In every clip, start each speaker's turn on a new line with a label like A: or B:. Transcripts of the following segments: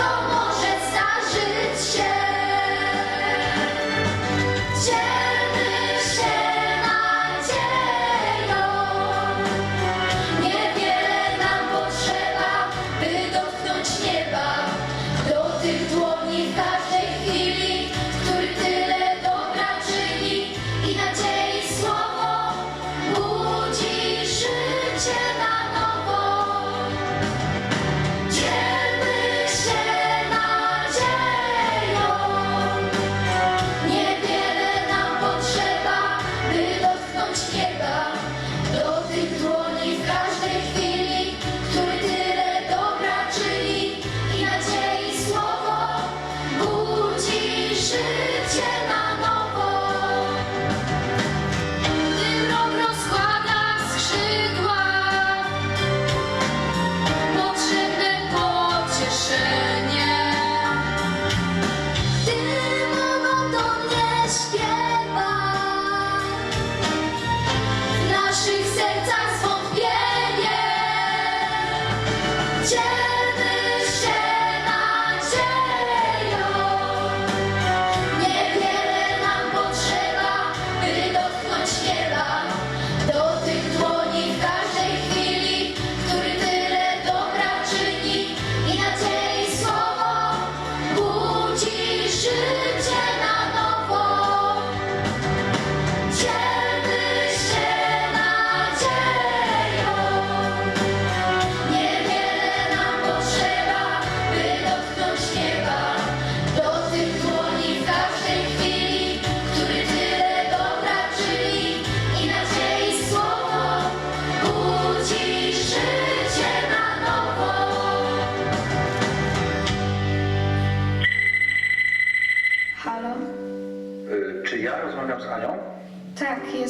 A: wszystko może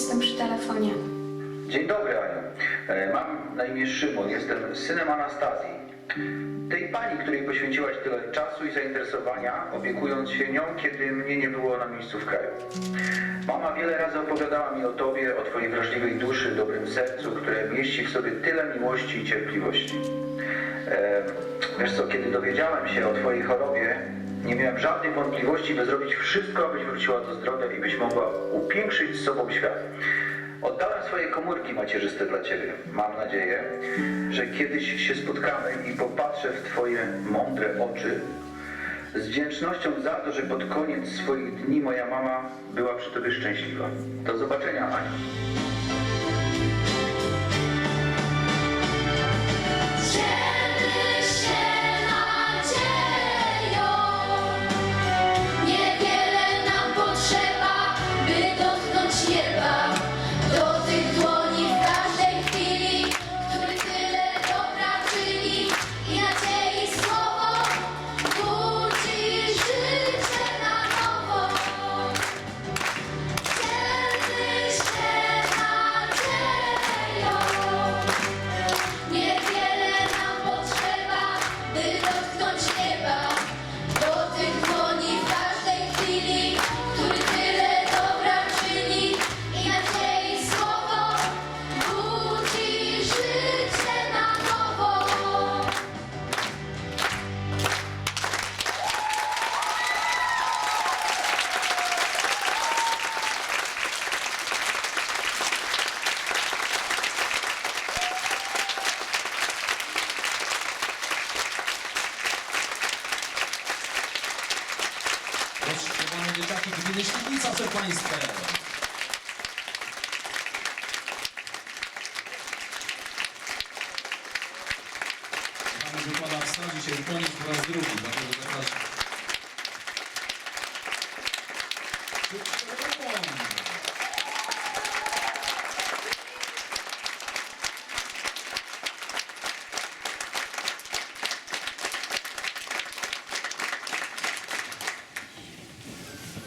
B: jestem przy telefonie.
C: Dzień dobry, Aniu. E, Mam na imię Szymon, jestem synem Anastazji. Tej pani, której poświęciłaś tyle czasu i zainteresowania, opiekując się nią, kiedy mnie nie było na miejscu w kraju. Mama wiele razy opowiadała mi o tobie, o twojej wrażliwej duszy, dobrym sercu, które mieści w sobie tyle miłości i cierpliwości. E, wiesz co, kiedy dowiedziałem się o twojej chorobie, nie miałem żadnych wątpliwości, by zrobić wszystko, abyś wróciła do zdrowia i byś mogła upiększyć z sobą świat. Oddałem swoje komórki macierzyste dla Ciebie. Mam nadzieję, że kiedyś się spotkamy i popatrzę w Twoje mądre oczy z wdzięcznością za to, że pod koniec swoich dni moja mama była przy Tobie szczęśliwa. Do zobaczenia, Aniu.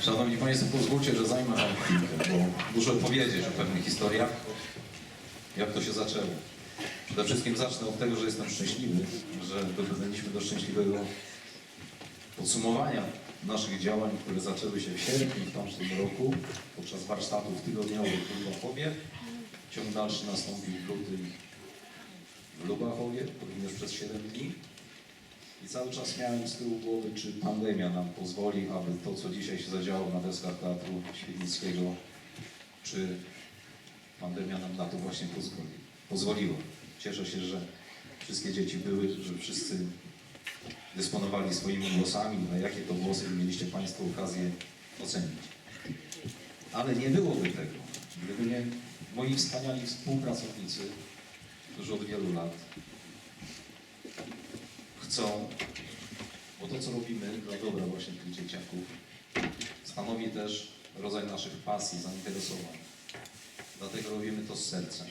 D: Szanowni Państwo, pozwólcie, że zajmę Wam chwilkę, bo muszę opowiedzieć o pewnych historiach, jak to się zaczęło. Przede wszystkim zacznę od tego, że jestem szczęśliwy, że doprowadziliśmy do szczęśliwego podsumowania naszych działań, które zaczęły się w sierpniu w tamtym roku podczas warsztatów tygodniowych w Lubachowie. Ciąg dalszy nastąpił w lutym w Lubachowie, również przez 7 dni. I cały czas miałem z tyłu głowy, czy pandemia nam pozwoli, aby to, co dzisiaj się zadziało na deskach Teatru Świdnickiego, czy pandemia nam na to właśnie pozwoli, pozwoliła. Cieszę się, że wszystkie dzieci były, że wszyscy dysponowali swoimi głosami, a jakie to głosy mieliście Państwo okazję ocenić. Ale nie byłoby tego, gdyby nie moi wspaniali współpracownicy, którzy od wielu lat chcą, bo to, co robimy dla dobra właśnie tych dzieciaków, stanowi też rodzaj naszych pasji, zainteresowań. Dlatego robimy to z sercem.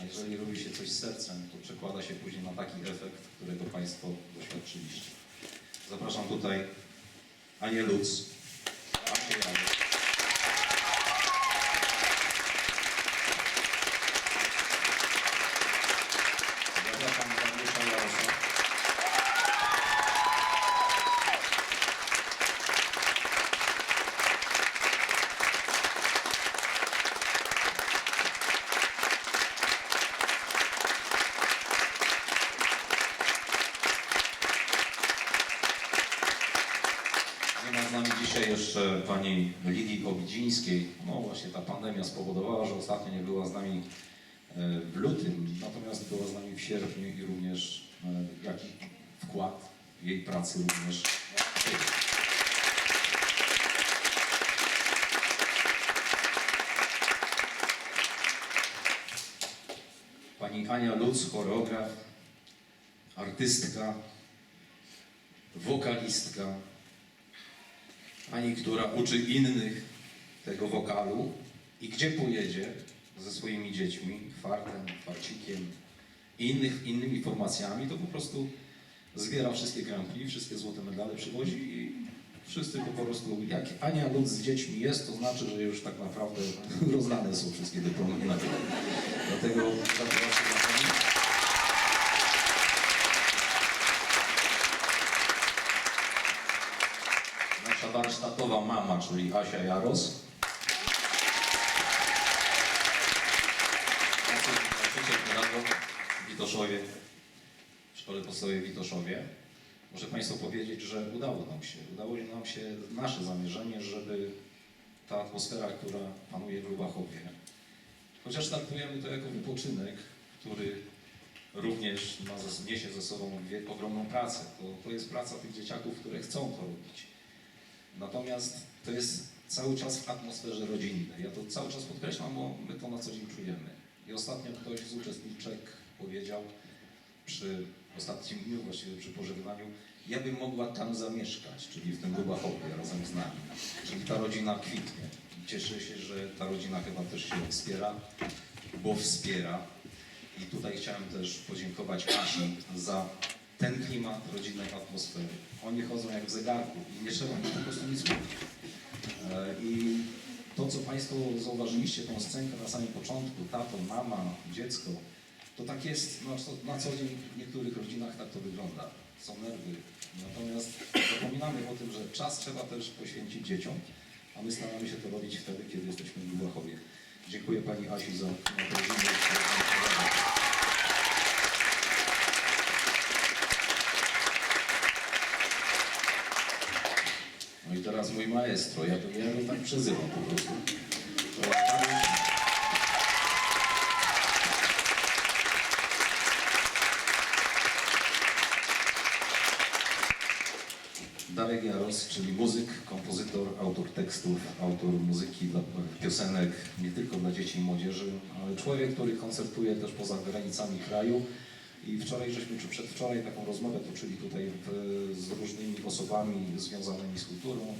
D: A jeżeli robi się coś z sercem, to przekłada się później na taki efekt, którego Państwo doświadczyliście. Zapraszam tutaj Anię Lutz. Anię Janusz. Zapraszam Dariusza Jarosza. Nie ma z nami dzisiaj jeszcze pani Lidii Obidzińskiej. No właśnie ta pandemia spowodowała, że ostatnio nie była z nami e, w lutym, natomiast była z nami w sierpniu i również e, jaki wkład jej pracy również. Pani Ania Lutz, choreograf, artystka, wokalistka, Pani, która uczy innych tego wokalu i gdzie pojedzie ze swoimi dziećmi, kwartem, kwarcikiem i innych, innymi formacjami, to po prostu zbiera wszystkie granki, wszystkie złote medale przywozi i wszyscy po prostu, jak Ania Lud z dziećmi jest, to znaczy, że już tak naprawdę rozdane są wszystkie dyplomy nagrody. Dlatego zapraszam na Pani. Mama, czyli Asia Jaros. W Witoszowie, w Szkole Podstawowej Witoszowie. Muszę Państwu powiedzieć, że udało nam się, udało nam się nasze zamierzenie, żeby ta atmosfera, która panuje w Lubachowie, chociaż traktujemy to jako wypoczynek, który również ma, niesie ze sobą ogromną pracę. To, to jest praca tych dzieciaków, które chcą to robić. Natomiast to jest cały czas w atmosferze rodzinnej. Ja to cały czas podkreślam, bo my to na co dzień czujemy. I ostatnio ktoś z uczestniczek powiedział przy ostatnim dniu, właściwie przy pożegnaniu, ja bym mogła tam zamieszkać, czyli w tym Lubachowie razem z nami. Czyli ta rodzina kwitnie. Cieszę się, że ta rodzina chyba też się wspiera, bo wspiera. I tutaj chciałem też podziękować Asi za ten klimat rodzinnej atmosfery. Oni chodzą jak w zegarku i nie trzeba po prostu nic mówić. E, I to, co Państwo zauważyliście, tą scenkę na samym początku, tato, mama, dziecko, to tak jest to na co dzień w niektórych rodzinach tak to wygląda. Są nerwy. Natomiast zapominamy o tym, że czas trzeba też poświęcić dzieciom, a my staramy się to robić wtedy, kiedy jesteśmy w Lubachowie. Dziękuję Pani Asi za. No teraz mój maestro, ja, ja go tak przezywam po prostu. Darek Jaros, czyli muzyk, kompozytor, autor tekstów, autor muzyki dla piosenek nie tylko dla dzieci i młodzieży, ale człowiek, który koncertuje też poza granicami kraju. I wczoraj żeśmy, czy przedwczoraj taką rozmowę toczyli tutaj z różnymi osobami związanymi z kulturą.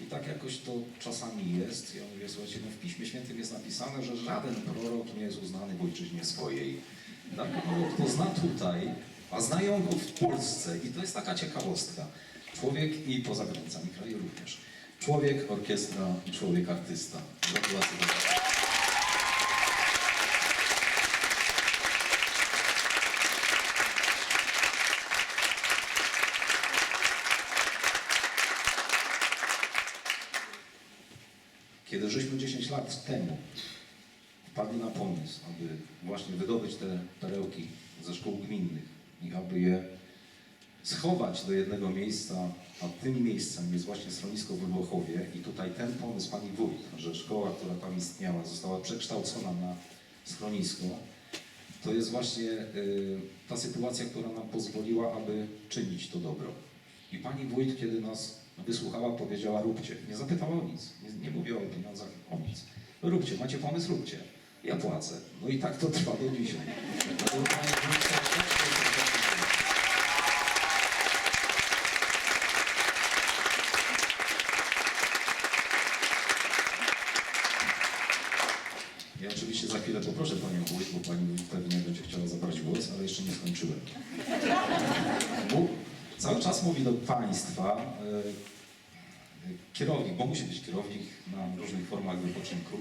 D: I tak jakoś to czasami jest. Ja mówię, słuchajcie, no w Piśmie Świętym jest napisane, że żaden prorok nie jest uznany w ojczyźnie swojej. Tak? No, kto zna tutaj, a znają go w Polsce. I to jest taka ciekawostka. Człowiek i poza granicami kraju również. Człowiek, orkiestra człowiek artysta. Gratulacje. bardzo. Kiedy żeśmy 10 lat temu wpadli na pomysł, aby właśnie wydobyć te perełki ze szkół gminnych i aby je schować do jednego miejsca, a tym miejscem jest właśnie schronisko w Lwochowie i tutaj ten pomysł pani wójt, że szkoła, która tam istniała, została przekształcona na schronisko, to jest właśnie y, ta sytuacja, która nam pozwoliła, aby czynić to dobro. I pani wójt, kiedy nas wysłuchała, powiedziała róbcie. Nie zapytała o nic, nie, nie mówiła o pieniądzach, o nic. Róbcie, macie pomysł, róbcie. Ja płacę. No i tak to trwa do dzisiaj. Dlatego pani wójt też tak się Ja oczywiście za chwilę poproszę Panią Wójt, bo Pani pewnie będzie chciała zabrać głos, ale jeszcze nie skończyłem. Bo cały czas mówi do Państwa e, kierownik, bo musi być kierownik na różnych formach wypoczynku.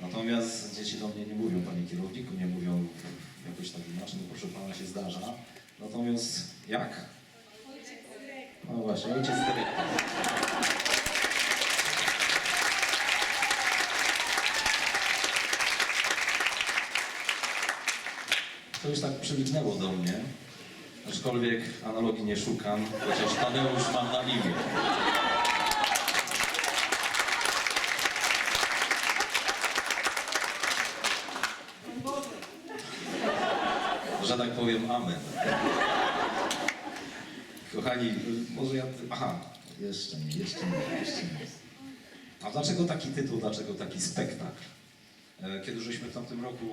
D: Natomiast dzieci do mnie nie mówią Panie kierowniku, nie mówią jakoś tak inaczej, no proszę Pana się zdarza. Natomiast jak? No właśnie, ojciec dyrektor. To już tak przylgnęło do mnie, aczkolwiek analogii nie szukam, chociaż Tadeusz mam na imię. Że tak powiem, amen. Kochani, może ja... Aha, jeszcze nie, jeszcze nie, jeszcze nie. A dlaczego taki tytuł, dlaczego taki spektakl? E, Kiedy żeśmy w tamtym roku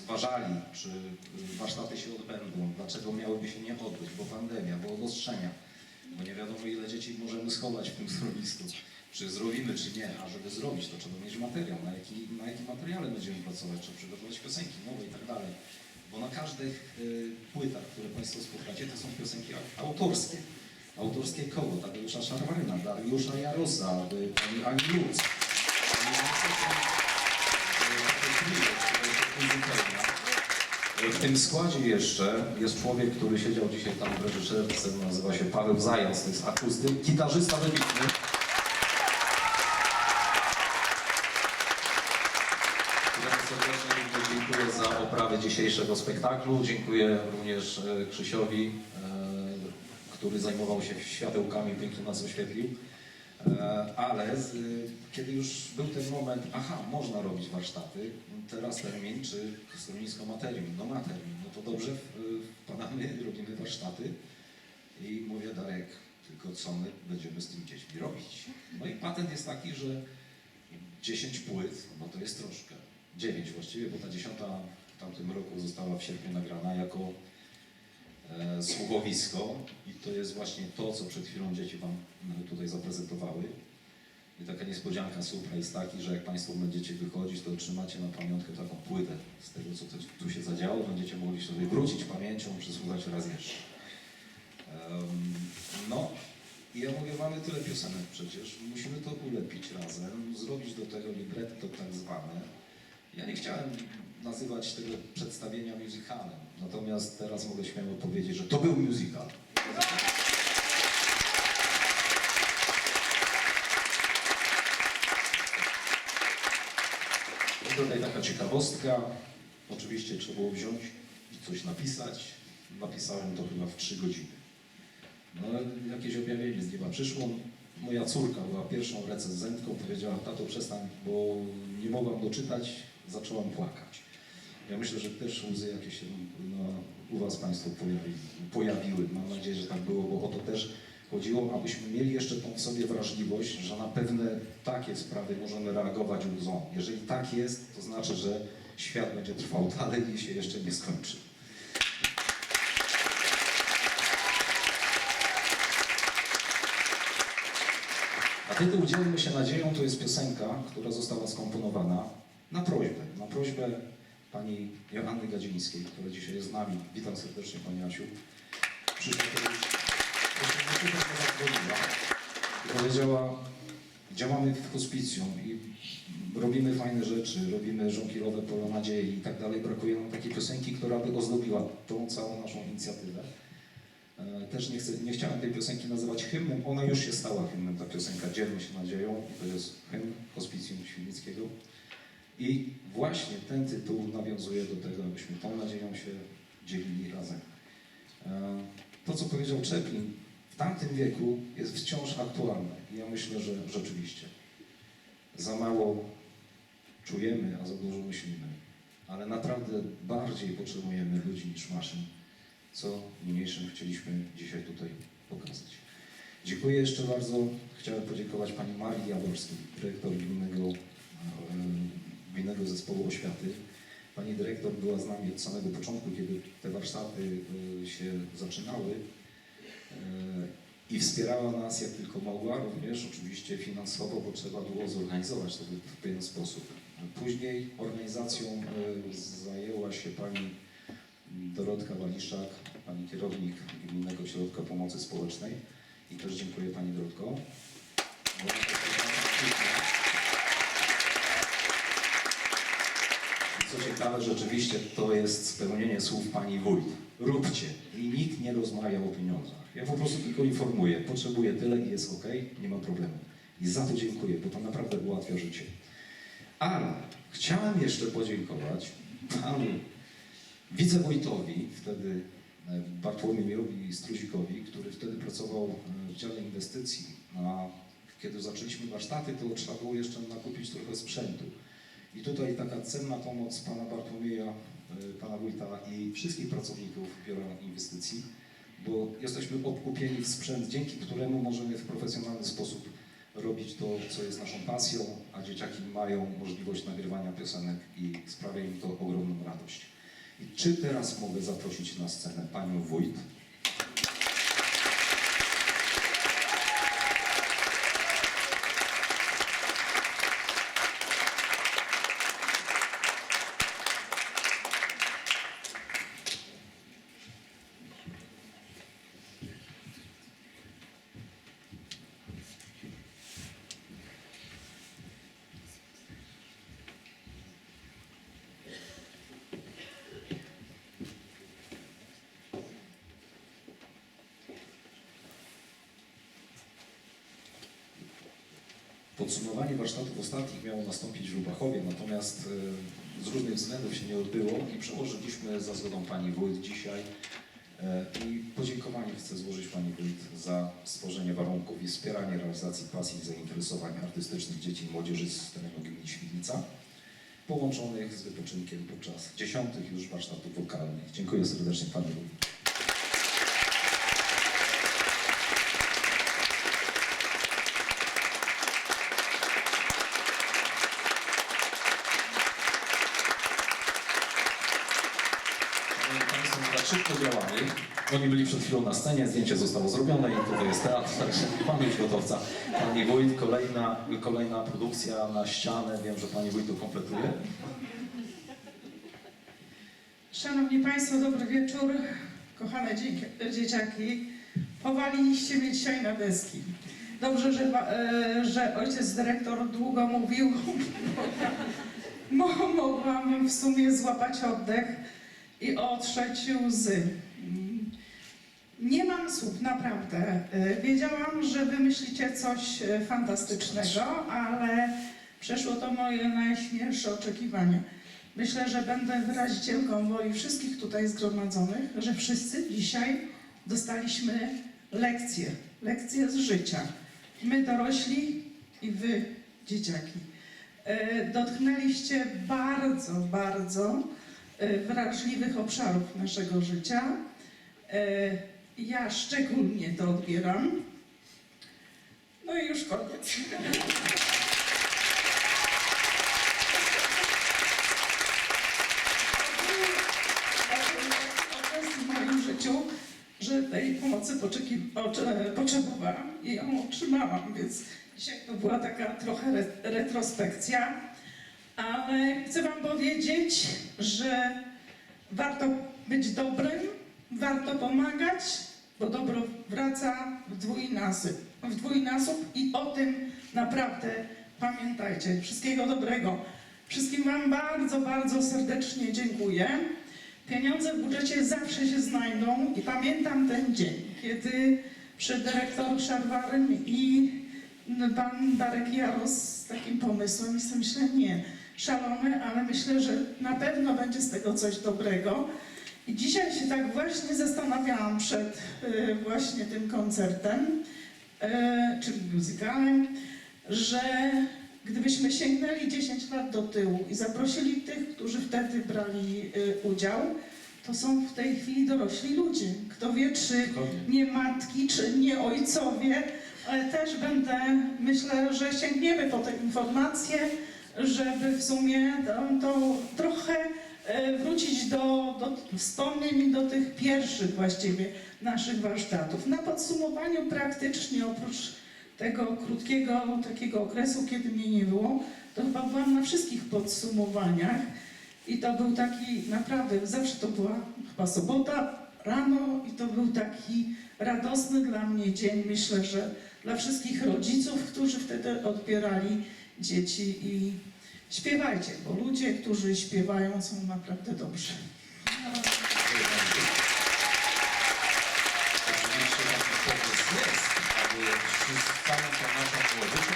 D: rozważali, czy y, warsztaty się odbędą, dlaczego miałyby się nie odbyć, bo pandemia, bo obostrzenia, bo nie wiadomo ile dzieci możemy schować w tym schronisku, czy zrobimy, czy nie, a żeby zrobić to trzeba mieć materiał, na, jaki, na jakim materiale będziemy pracować, trzeba przygotować piosenki nowe i tak dalej. Bo na każdych y, płytach, które Państwo słuchacie, to są piosenki au- autorskie. Autorskie koło Tadeusza Szarwaryna, Dariusza Jarosa, y, pani Ani Lutz. I niestety, w tym składzie jeszcze jest człowiek, który siedział dzisiaj tam w reżyserce, nazywa się Paweł Zając, to jest akustyk, gitarzysta wybitny. Dziękuję za oprawę dzisiejszego spektaklu. Dziękuję również e, Krzysiowi, e, który zajmował się światełkami, pięknie nas oświetlił. E, Ale z, kiedy już był ten moment, aha, można robić warsztaty, teraz termin, czy schronisko ma termin? No ma termin, no to dobrze, wpadamy, robimy warsztaty i mówię, Darek, tylko co my będziemy z tymi dziećmi robić? No i patent jest taki, że 10 płyt, no to jest troszkę. 9 właściwie, bo ta dziesiąta w tamtym roku została w sierpniu nagrana jako słuchowisko i to jest właśnie to, co przed chwilą dzieci Wam e, tutaj zaprezentowały. I taka niespodzianka, surprise taki, że jak Państwo będziecie wychodzić, to otrzymacie na pamiątkę taką płytę z tego, co tu- się zadziało. Będziecie mogli sobie wrócić pamięcią, przesłuchać raz jeszcze. Em, No, i ja mówię, mamy tyle piosenek przecież, musimy to ulepić razem, zrobić do tego libretto tak zwane. Ja nie chciałem nazywać tego przedstawienia musicalem, natomiast teraz mogę śmiało powiedzieć, że to był musical. I tutaj taka ciekawostka, oczywiście trzeba było wziąć i coś napisać. Napisałem to chyba w trzy godziny. No, jakieś objawienie z nieba przyszło. Moja córka była pierwszą recenzentką, powiedziała, tato przestań, bo nie mogłam doczytać, zaczęłam płakać. Ja myślę, że też łzy jakieś się no, u Was Państwo pojawi, pojawiły. Mam nadzieję, że tak było, bo o to też chodziło, abyśmy mieli jeszcze tą w sobie wrażliwość, że na pewne takie sprawy możemy reagować łzą. Jeżeli tak jest, to znaczy, że świat będzie trwał dalej i się jeszcze nie skończy. A tytuł Dzielmy się nadzieją to jest piosenka, która została skomponowana na prośbę, na prośbę pani Joanny Gadzińskiej, która dzisiaj jest z nami. Witam serdecznie Pani Asiu. Przyszła kiedyś, i powiedziała, działamy w hospicjum i robimy fajne rzeczy, robimy żonkirowe pole nadziei i tak dalej. Brakuje nam takiej piosenki, która by ozdobiła tą całą naszą inicjatywę. E, Też nie, chcę, nie chciałem tej piosenki nazywać hymnem, ona już się stała hymnem, ta piosenka Dzielmy się nadzieją, to jest hymn Hospicjum Świdnickiego. I właśnie ten tytuł nawiązuje do tego, abyśmy tą nadzieją się dzielili razem. E, To, co powiedział Chaplin, w tamtym wieku jest wciąż aktualne. I ja myślę, że rzeczywiście za mało czujemy, a za dużo myślimy. Ale naprawdę bardziej potrzebujemy ludzi niż maszyn co niniejszym chcieliśmy dzisiaj tutaj pokazać. Dziękuję jeszcze bardzo. Chciałem podziękować Pani Marii Jaworskiej, dyrektor gminnego, e, gminnego zespołu oświaty. Pani dyrektor była z nami od samego początku, kiedy te warsztaty e, się zaczynały e, i wspierała nas jak tylko mogła, również oczywiście finansowo, bo trzeba było zorganizować to w pewien sposób. Później organizacją e, zajęła się Pani Dorotka Waliszak, Pani kierownik Gminnego Ośrodka Pomocy Społecznej i też dziękuję Pani Dorotko. Bo- I Co ciekawe, rzeczywiście to jest spełnienie słów Pani Wójt. Róbcie. I nikt nie rozmawia o pieniądzach. Ja po prostu tylko informuję. Potrzebuję tyle i jest ok, nie ma problemu. I za to dziękuję, bo to naprawdę ułatwia życie. Ale chciałem jeszcze podziękować Panu wicewójtowi, wtedy e, Bartłomiejowi Struzikowi, który wtedy pracował e, w dziale inwestycji. A kiedy zaczęliśmy warsztaty, to trzeba było jeszcze nakupić trochę sprzętu. I tutaj taka cenna pomoc pana Bartłomieja, e, pana wójta i wszystkich pracowników biura inwestycji, bo jesteśmy obkupieni w sprzęt, dzięki któremu możemy w profesjonalny sposób robić to, co jest naszą pasją, a dzieciaki mają możliwość nagrywania piosenek i sprawia im to ogromną radość. I czy teraz mogę zaprosić na scenę panią wójt? Podsumowanie warsztatów ostatnich miało nastąpić w Lubachowie, natomiast z różnych względów się nie odbyło i przełożyliśmy za zgodą Pani Wójt dzisiaj e, i podziękowanie chcę złożyć Pani Wójt za stworzenie warunków i wspieranie realizacji pasji i zainteresowań artystycznych dzieci i młodzieży z terenu gminy Świdnica, połączonych z wypoczynkiem podczas dziesiątych już warsztatów wokalnych. Dziękuję serdecznie Pani Wójt. Szanowni Państwo, tak szybko działamy. Oni byli przed chwilą na scenie, zdjęcie zostało zrobione i tutaj jest teatr, także pamięć gotowca. Pani Wójt, kolejna, kolejna produkcja na ścianę. Wiem, że Pani Wójt to kompletuje.
E: Szanowni Państwo, dobry wieczór. Kochane dzie- dzieciaki, powaliliście mnie dzisiaj na deski. Dobrze, że, e, że ojciec dyrektor długo mówił. Mo- Mogłam w sumie złapać oddech i otrzeć łzy. Nie mam słów, naprawdę. E, Wiedziałam, że wymyślicie coś e, fantastycznego, ale przeszło to moje najśmielsze oczekiwania. Myślę, że będę wyrazicielką woli wszystkich tutaj zgromadzonych, że wszyscy dzisiaj dostaliśmy lekcje, lekcje z życia. My dorośli i wy, dzieciaki. E, Dotknęliście bardzo, bardzo wrażliwych obszarów naszego życia. E, Ja szczególnie to odbieram. No i już koniec. że tej pomocy ocze- potrzebowałam i ją otrzymałam, więc dzisiaj to była taka trochę re- retrospekcja, ale chcę Wam powiedzieć, że warto być dobrym, warto pomagać, bo dobro wraca w dwójnasób, w dwójnasób i o tym naprawdę pamiętajcie. Wszystkiego dobrego. Wszystkim Wam bardzo, bardzo serdecznie dziękuję. Pieniądze w budżecie zawsze się znajdą i pamiętam ten dzień, kiedy przy dyrektor Szarwarem i pan Darek Jaros z takim pomysłem i sobie myślę, nie, szalony, ale myślę, że na pewno będzie z tego coś dobrego. I dzisiaj się tak właśnie zastanawiałam przed y, właśnie tym koncertem, y, czy musicalem, że gdybyśmy sięgnęli 10 lat do tyłu i zaprosili tych, którzy wtedy brali y, udział, to są w tej chwili dorośli ludzie. Kto wie, czy nie matki, czy nie ojcowie, ale też będę, myślę, że sięgniemy po te informacje, żeby w sumie to, to trochę e, wrócić do, do wspomnień i do tych pierwszych właściwie naszych warsztatów. Na podsumowaniu praktycznie oprócz tego krótkiego takiego okresu, kiedy mnie nie było, to chyba byłam na wszystkich podsumowaniach i to był taki naprawdę, zawsze to była chyba sobota rano i to był taki radosny dla mnie dzień. Myślę, że dla wszystkich rodziców, którzy wtedy odbierali dzieci i śpiewajcie, bo ludzie, którzy śpiewają są naprawdę dobrzy.
D: Oczywiście taki pomysł jest, aby całą tą naszą młodzież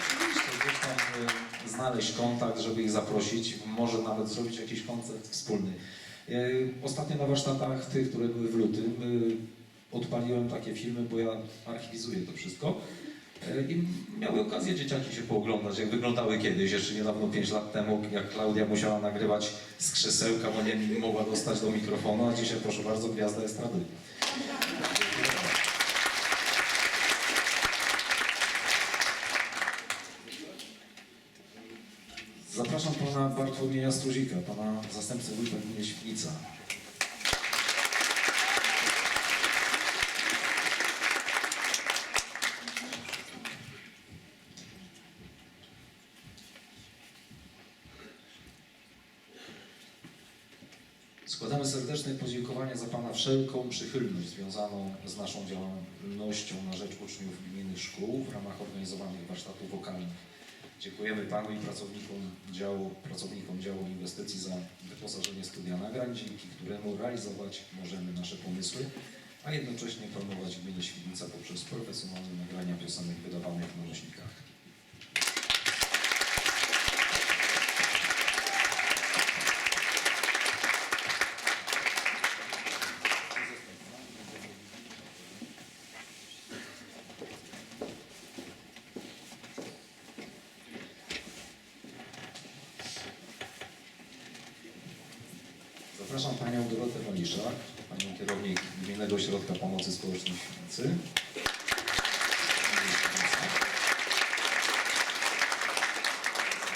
D: oczywiście tam e, znaleźć kontakt, żeby ich zaprosić, może nawet zrobić jakiś koncert wspólny. E, Ostatnio na warsztatach tych, które były w lutym, e, odpaliłem takie filmy, bo ja archiwizuję to wszystko. I miały okazję dzieciaki się pooglądać, jak wyglądały kiedyś, jeszcze niedawno 5 lat temu, jak Klaudia musiała nagrywać z krzesełka, bo nie mogła dostać do mikrofonu, a dzisiaj proszę bardzo, gwiazda estrady. Zapraszam pana Bartłomieja Struzika, pana zastępcę wójta gminy Świdnica. Serdeczne podziękowania za Pana wszelką przychylność związaną z naszą działalnością na rzecz uczniów gminnych szkół w ramach organizowanych warsztatów wokalnych. Dziękujemy Panu i pracownikom działu, pracownikom działu inwestycji za wyposażenie studia nagrań, dzięki któremu realizować możemy nasze pomysły, a jednocześnie promować gminę Świdnica poprzez profesjonalne nagrania piosenek wydawanych na nośnikach. Zapraszam Panią Dorotę Waliszak, Panią kierownik Gminnego Ośrodka Pomocy Społecznej w Świnicy.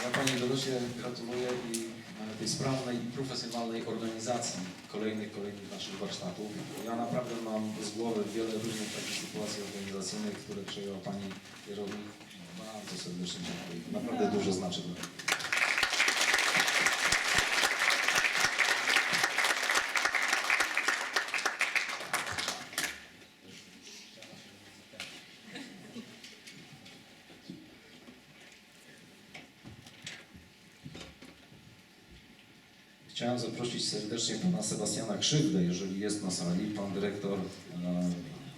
D: Ja Pani Dorocie gratuluję i tej sprawnej i profesjonalnej organizacji kolejnych, kolejnych naszych warsztatów. Ja naprawdę mam z głowy wiele różnych takich sytuacji organizacyjnych, które przejęła Pani kierownik. Bardzo serdecznie dziękuję. Naprawdę dużo znaczy dla mnie. Chciałem zaprosić serdecznie pana Sebastiana Krzywdę, jeżeli jest na sali, pan dyrektor e,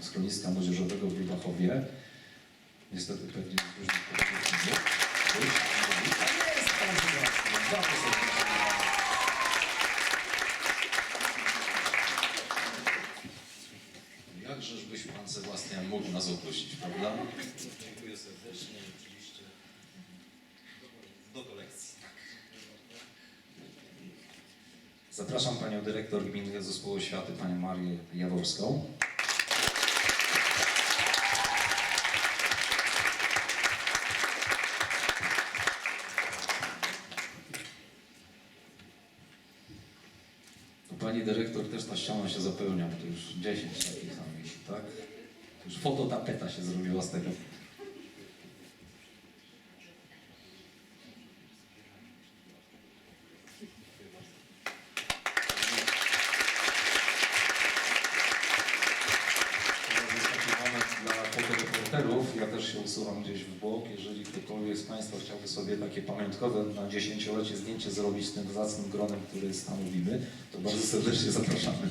D: schroniska młodzieżowego w Lubachowie. Niestety pewnie. Jakżeż byś pan Sebastian mógł nas opuścić, prawda? Dziękuję serdecznie oczywiście do kolekcji. Zapraszam panią dyrektor Gminnego Zespołu Oświaty, panią Marię Jaworską. Pani dyrektor też ta ściana się zapełnia, bo to już 10 takich samych, tak? Już fototapeta się zrobiła z tego. Teraz jest taki moment dla fotoreporterów. Ja też się usuwam gdzieś w bok. Jeżeli ktokolwiek z Państwa chciałby sobie takie pamiątkowe na dziesięciolecie zdjęcie zrobić z tym zacnym gronem, który stanowimy, to bardzo serdecznie zapraszamy.